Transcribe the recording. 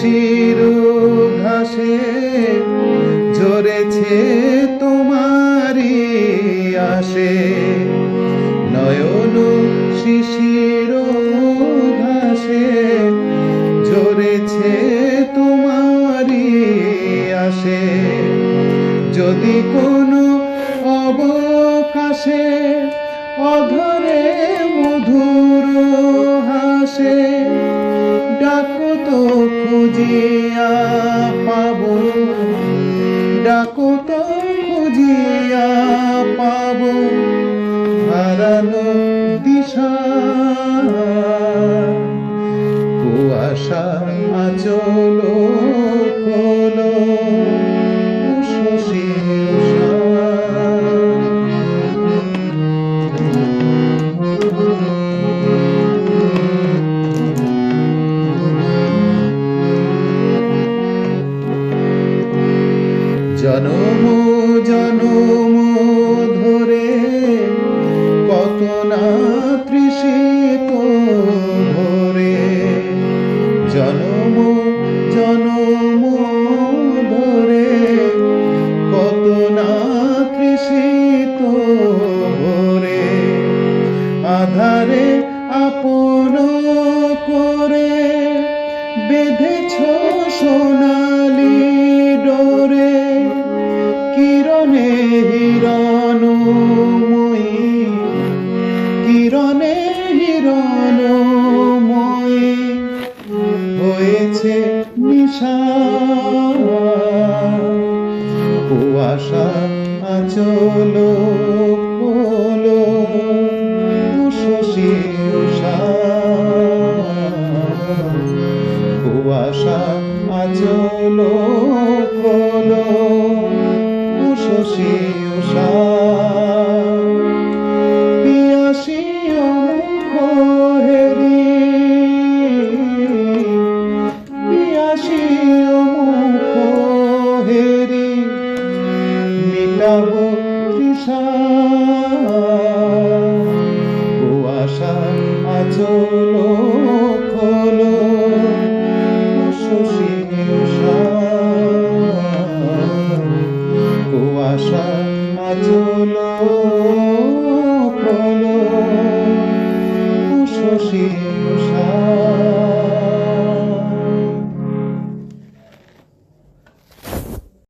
শিশির ঘাসে ঝরেছে তোমারি আসে নয়ন শিশির ঘাসে ঝরেছে তোমারি আসে যদি কোনো অবকাশে অধরে মধুর হাসে খুঁজিয়া পাবো। ডাকো তো দিশা। কুয়াশা আচল জনম জনম ধরে কত না তৃষিত ভরে জনম জনম ধরে কত না তৃষিত ভরে আধারে আপন করে বেঁধেছ সোনালি হয়েছে নিশা। কুয়াশা আচল উষসী উষা কুয়াশা আচল খোলো উষসী উষা মিটাব তৃষা। কুয়াশা আচল খোলো উষসী উষা কুয়াশা আচল খোলো উষসী